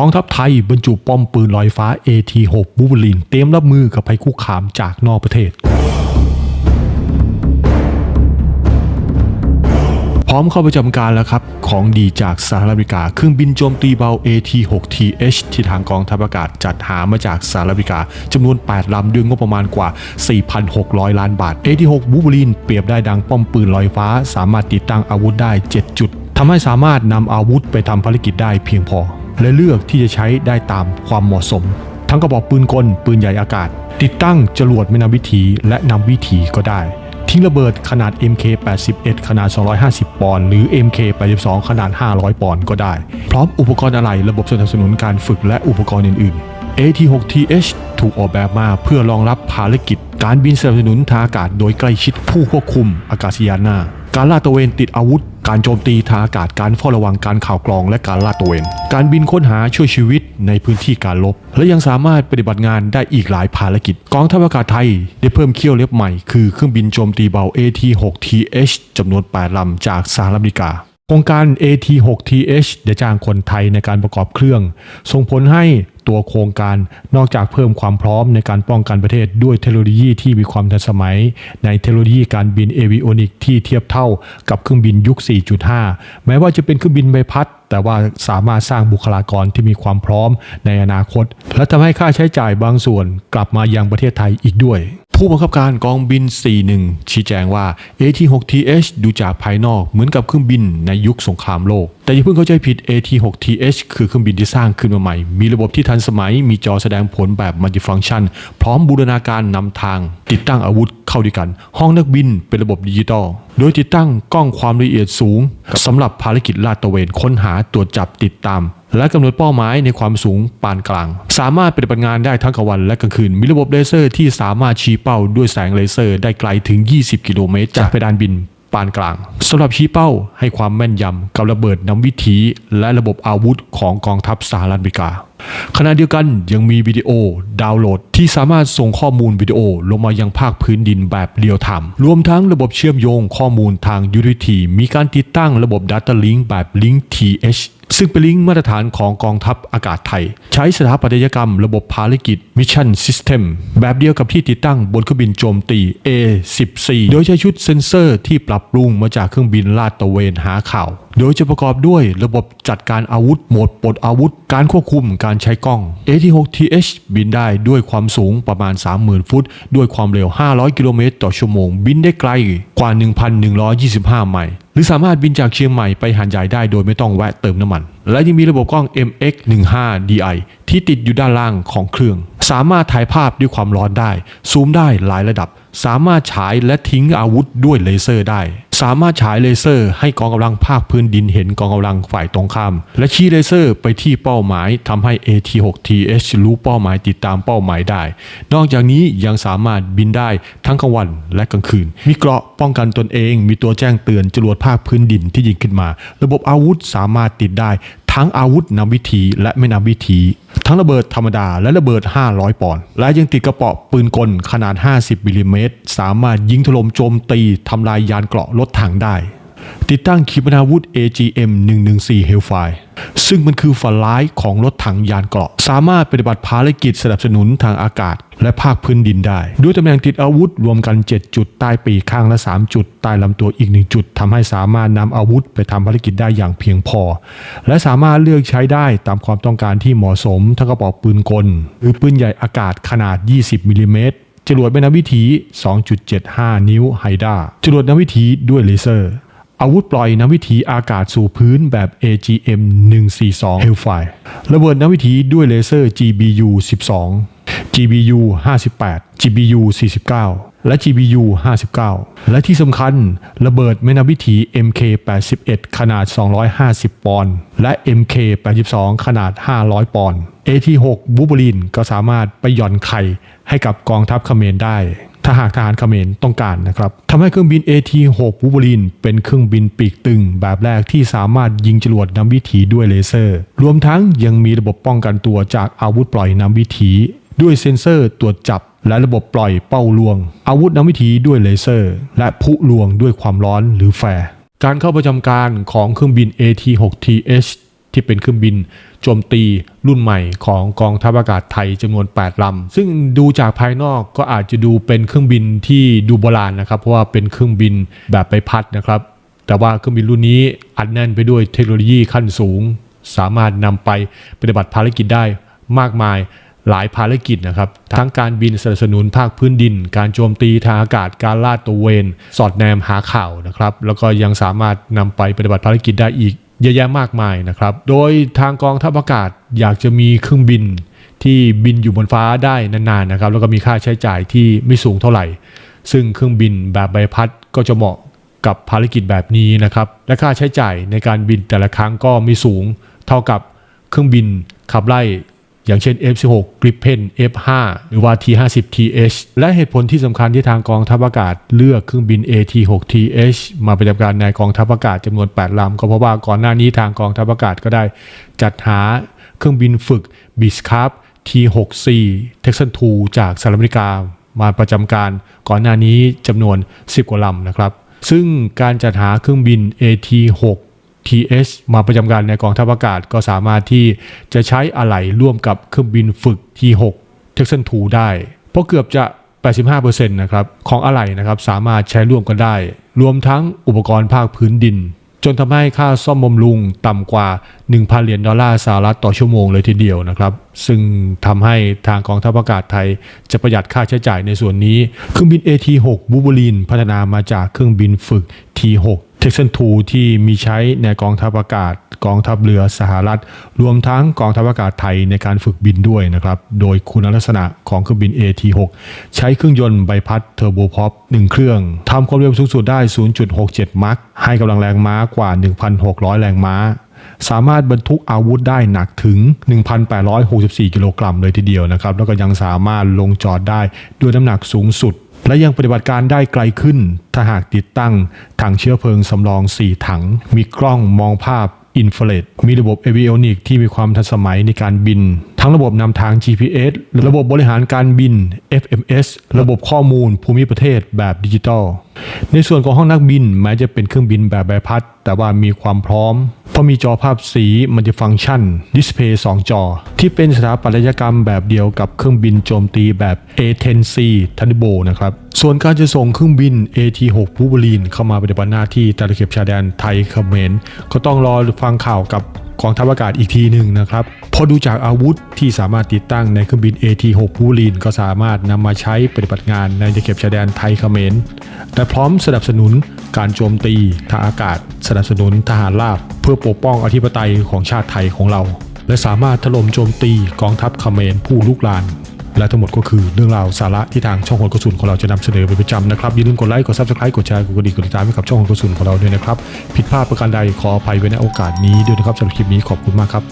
กองทัพไทยบรรจุป้อมปืนลอยฟ้า AT6 บูเบลิน เตรียมรับมือกับภัยคุกคามจากนอกประเทศ พร้อมเข้าประจำการแล้วครับ ของดีจากสหรัฐอเมริกา เครื่องบินโจมตีเบา AT-6TH ที่ทางกองทัพอากาศจัดหามาจากสหรัฐอเมริกาจำนวน 8 ลำด้วยงบประมาณกว่า 4,600 ล้านบาท AT-6 บูเบลิน เปรียบได้ดังป้อมปืนลอยฟ้า สามารถติดตั้งอาวุธได้ 7 จุดทำให้สามารถนำอาวุธไปทำภารกิจได้เพียงพอ และเลือกที่จะใช้ได้ตามความเหมาะสม ทั้งกระบอกปืนกล ปืนใหญ่อากาศ ติดตั้งจรวดไม่นำวิถีและนำวิถีก็ได้ ทิ้งระเบิดขนาด MK81 ขนาด 250 ปอนด์หรือ MK82 ขนาด 500 ปอนด์ก็ได้ พร้อมอุปกรณ์อะไหล่ระบบสนับสนุนการฝึกและอุปกรณ์อื่น ๆ AT6TH ถูกออกแบบมาเพื่อรองรับภารกิจการบินสนับสนุนทางอากาศโดยใกล้ชิดผู้ควบคุมอากาศยานหน้า การลาดตระเวนติดอาวุธ การโจมตีทางอากาศ การเฝ้าระวังการข่าวกรอง และการลาดตระเวน การบินค้นหาช่วยชีวิตในพื้นที่การลบ และยังสามารถปฏิบัติงานได้อีกหลายภารกิจ กองทัพอากาศไทยได้เพิ่มเขี้ยวเล็บใหม่ คือเครื่องบินโจมตีเบา AT-6TH จำนวน 8 ลำจากสหรัฐอเมริกา โครงการ AT6TH ได้จ้างคนไทยในการประกอบเครื่อง ส่งผลให้ตัวโครงการนอกจากเพิ่มความพร้อมในการป้องกันประเทศด้วยเทคโนโลยีที่มีความทันสมัย ในเทคโนโลยีการบินเอวิโอนิกที่เทียบเท่ากับเครื่องบินยุค 4.5 แม้ว่าจะเป็นเครื่องบินใบพัด แต่ว่าสามารถสร้างบุคลากรที่มีความพร้อมในอนาคต และทำให้ค่าใช้จ่ายบางส่วนกลับมายังประเทศไทยอีกด้วย ผู้บังคับการกองบิน 41 ชี้แจงว่า AT6TH ดูจากภายนอกเหมือนกับเครื่องบินในยุคสงครามโลก แต่อย่าเพิ่งเข้าใจผิด AT6TH คือเครื่องบินที่สร้างขึ้นมาใหม่ มีระบบที่ทันสมัย มีจอแสดงผลแบบมัลติฟังก์ชัน พร้อมบูรณาการนำทาง ติดตั้งอาวุธเข้าด้วยกัน ห้องนักบินเป็นระบบดิจิตอลโดยติดตั้งกล้องความละเอียดสูงสำหรับภารกิจลาดตระเวนค้นหาตรวจจับติดตาม และกำหนดเป้าหมายในความสูงปานกลาง สามารถปฏิบัติงานได้ทั้งกลางวันและกลางคืน มีระบบเลเซอร์ที่สามารถชี้เป้าด้วยแสงเลเซอร์ได้ไกลถึง 20 กิโลเมตรจากเพดานบินปานกลางสำหรับชี้เป้าให้ความแม่นยำกับระเบิดนำวิถีและระบบอาวุธของกองทัพสหรัฐอเมริกา ขณะเดียวกันยังมีวิดีโอดาวน์โหลด ที่สามารถส่งข้อมูลวิดีโอลงมายังภาคพื้นดินแบบเรียลไทม์รวมทั้งระบบเชื่อมโยงข้อมูลทางยุทธวิธีมีการติดตั้งระบบ Data Link แบบ Link TH ซึ่งเป็นลิงก์มาตรฐานของกองทัพอากาศไทย ใช้สถาปัตยกรรมระบบภารกิจ Mission System แบบเดียวกับที่ติดตั้งบนเครื่องบินโจมตี A14 โดยใช้ชุดเซ็นเซอร์ที่ปรับปรุงมาจากเครื่องบินลาดตระเวนหาข่าว โดยจะประกอบด้วยระบบจัดการอาวุธโหมดปลดอาวุธ การควบคุมการใช้กล้อง AT6TH บินได้ด้วยความสูงประมาณ 30,000 ฟุต ด้วยความเร็ว 500 กิโลเมตรต่อชั่วโมง บินได้ไกลกว่า 1,125 ไมล์หรือสามารถบินจากเชียงใหม่ไปหาดใหญ่ได้โดยไม่ต้องแวะเติมน้ำมัน และยังมีระบบกล้อง MX15DI ที่ติดอยู่ด้านล่างของเครื่อง สามารถถ่ายภาพด้วยความร้อนได้ ซูมได้หลายระดับ สามารถฉายและทิ้งอาวุธด้วยเลเซอร์ได้ สามารถฉายเลเซอร์ให้กองกำลังภาคพื้นดินเห็นกองกำลังฝ่ายตรงข้าม และชี้เลเซอร์ไปที่เป้าหมายทำให้ AT6TH รู้เป้าหมายติดตามเป้าหมายได้ นอกจากนี้ยังสามารถบินได้ทั้งกลางวันและกลางคืน มีเกราะป้องกันตนเอง มีตัวแจ้งเตือนจรวดภาคพื้นดินที่ยิงขึ้นมา ระบบอาวุธสามารถติดได้ทั้งอาวุธนำวิธีและไม่นำวิธี ทั้งระเบิดธรรมดาและระเบิด 500 ปอนด์และยังติดกระเป๋อปืนกลขนาด 50มิลลิเมตรสามารถยิงถล่มโจมตีทำลายยานเกราะรถถังได้ ติดตั้งขีปนาวุธ AGM 114 Hellfire ซึ่งมันคือฝันร้ายของรถถังยานเกราะ สามารถปฏิบัติภารกิจสนับสนุนทางอากาศ และภาคพื้นดินได้ ด้วยตำแหน่งติดอาวุธรวมกัน 7 จุดใต้ปีกข้างและ 3 จุด ใต้ลำตัวอีก 1 จุดทำให้สามารถนำอาวุธไปทำภารกิจได้อย่างเพียงพอ และสามารถเลือกใช้ได้ตามความต้องการที่เหมาะสมทั้งกระบอกปืนกล หรือปืนใหญ่อากาศขนาด 20มิลลิเมตรจรวดเป็นนวิถี 2.75 นิ้วไฮด้าจรวดนวิถีด้วยเลเซอร์ อาวุธปล่อยน้ำวิถีอากาศสู่พื้นแบบ AGM 142 Hellfire ระเบิดน้ำวิถีด้วยเลเซอร์ GBU 12 GBU 58 GBU 49 และ GBU 59 และที่สำคัญระเบิดแม่น้ำวิถี MK 81 ขนาด 250 ปอนด์ และ MK 82 ขนาด 500 ปอนด์ AT6 บูเบลินก็สามารถไปหย่อนไข่ให้กับกองทัพเขมรได้ ถ้าหากทหารเขมรต้องการนะครับทำให้เครื่องบิน AT6 วูบลินเป็นเครื่องบินปีกตึง แบบแรกที่สามารถยิงจรวดนำวิถีด้วยเลเซอร์ รวมทั้งยังมีระบบป้องกันตัวจากอาวุธปล่อยนำวิถี ด้วยเซ็นเซอร์ตรวจจับและระบบปล่อยเป้าลวง อาวุธนำวิถีด้วยเลเซอร์ และพุลวงด้วยความร้อนหรือแฟร์การเข้าประจำการของเครื่องบิน AT6TH ที่เป็นเครื่องบินโจมตีรุ่นใหม่ของกองทัพอากาศไทยจำนวน 8ลำซึ่งดูจากภายนอกก็อาจจะดูเป็นเครื่องบินที่ดูโบราณนะครับเพราะว่าเป็นเครื่องบินแบบใบพัดนะครับ แต่ว่าเครื่องบินรุ่นนี้อัดแน่นไปด้วยเทคโนโลยีขั้นสูง สามารถนำไปปฏิบัติภารกิจได้มากมายหลายภารกิจนะครับ ทั้งการบินสนับสนุนภาคพื้นดิน การโจมตีทางอากาศการลาดตระเวน สอดแนมหาข่าวนะครับ แล้วก็ยังสามารถนำไปปฏิบัติภารกิจได้อีก เยอะแยะมากมายนะครับ โดยทางกองทัพอากาศอยากจะมีเครื่องบินที่บินอยู่บนฟ้าได้นานๆนะครับ แล้วก็มีค่าใช้จ่ายที่ไม่สูงเท่าไหร่ ซึ่งเครื่องบินแบบใบพัดก็จะเหมาะกับภารกิจแบบนี้นะครับ และค่าใช้จ่ายในการบินแต่ละครั้งก็ไม่สูงเท่ากับเครื่องบินขับไล่ อย่างเช่น F16 Gripen F5 หรือว่า T50TH และเหตุผลที่สำคัญที่ทางกองทัพอากาศเลือกเครื่องบิน AT6TH มาประจำการในกองทัพอากาศจำนวน 8ลำก็เพราะว่าก่อนหน้านี้ทางกองทัพอากาศก็ได้จัดหาเครื่องบินฝึก b i s c a p T6C Texan 2จากสหรัฐอเมริกามาประจำการก่อนหน้านี้จำนวน 10 กว่าลำนะครับ ซึ่งการจัดหาเครื่องบิน AT6 TS มาประจำการในกองทัพอากาศก็สามารถที่จะใช้อะไหล่ร่วมกับเครื่องบินฝึก T6 Texan 2 ได้ เพราะเกือบจะ 85%นะครับของอะไหล่นะครับสามารถใช้ร่วมกันได้ รวมทั้งอุปกรณ์ภาคพื้นดิน จนทำให้ค่าซ่อมบำรุงต่ำกว่า 1,000 เหรียญดอลลาร์สหรัฐต่อชั่วโมงเลยทีเดียวนะครับ ซึ่งทำให้ทางกองทัพอากาศไทย จะประหยัดค่าใช้จ่ายในส่วนนี้ เครื่องบิน AT6 บูบูลินพัฒนามาจากเครื่องบินฝึก T6 Texan 2ที่มีใช้ในกองทัพอากาศ กองทัพเรือสหรัฐ รวมทั้งกองทัพอากาศไทยในการฝึกบินด้วยนะครับ โดยคุณลักษณะของเครื่องบิน AT6 ใช้เครื่องยนต์ใบพัดเทอร์โบพอป1เครื่องทำความเร็วสูงสุดได้ 0.67 มัคให้กำลังแรงม้ากว่า 1,600 แรงม้าสามารถบรรทุกอาวุธได้หนักถึง 1,864 กิโลกรัมเลยทีเดียวนะครับ แล้วก็ยังสามารถลงจอดได้ด้วยน้ำหนักสูงสุด และยังปฏิบัติการได้ไกลขึ้น ถ้าหากติดตั้งถังเชื้อเพลิงสำรอง 4 ถัง มีกล้องมองภาพอินฟราเรดมีระบบเอวิโอนิกที่มีความทันสมัยในการบิน ทั้งระบบนำทาง GPS ระบบบริหารการบิน FMS ระบบข้อมูลภูมิประเทศแบบดิจิตอล ในส่วนของห้องนักบินแม้จะเป็นเครื่องบินแบบใบพัด แต่ว่ามีความพร้อม เพราะมีจอภาพสีมัลติฟังก์ชันดิสเพย์2จอ ที่เป็นสถาปัตยกรรมแบบเดียวกับเครื่องบินโจมตีแบบ A10C Thunderbolt นะครับส่วนการจะส่งเครื่องบิน AT6 บูบูลีนเข้ามาปฏิบัติหน้าที่ตะเข็บชายแดนไทยเขมรก็ต้องรอฟังข่าวกับกองทัพอากาศอีกทีหนึ่งนะครับ พอดูจากอาวุธที่สามารถติดตั้งในเครื่องบิน AT6 บูบูลีนก็สามารถนำมาใช้ปฏิบัติงานในตะเข็บชายแดนไทยเขมรและพร้อมสนับสนุนการโจมตีทางอากาศ สนับสนุนทหารราบ เพื่อปกป้องอธิปไตยของชาติไทยของเรา และสามารถถล่มโจมตีกองทัพเขมรผู้ลุกลาน และทั้งหมดก็คือเรื่องราวสาระที่ทางช่องคนกระสุนของเราจะนำเสนอเป็นประจำนะครับอย่าลืมกดไลค์กด subscribe กดแชร์กดกระดิ่งกดติดตามให้กับช่องคนกระสุนของเราด้วยนะครับผิดพลาดประการใดขออภัยไว้ในโอกาสนี้ด้วยนะครับสำหรับคลิปนี้ขอบคุณมากครับ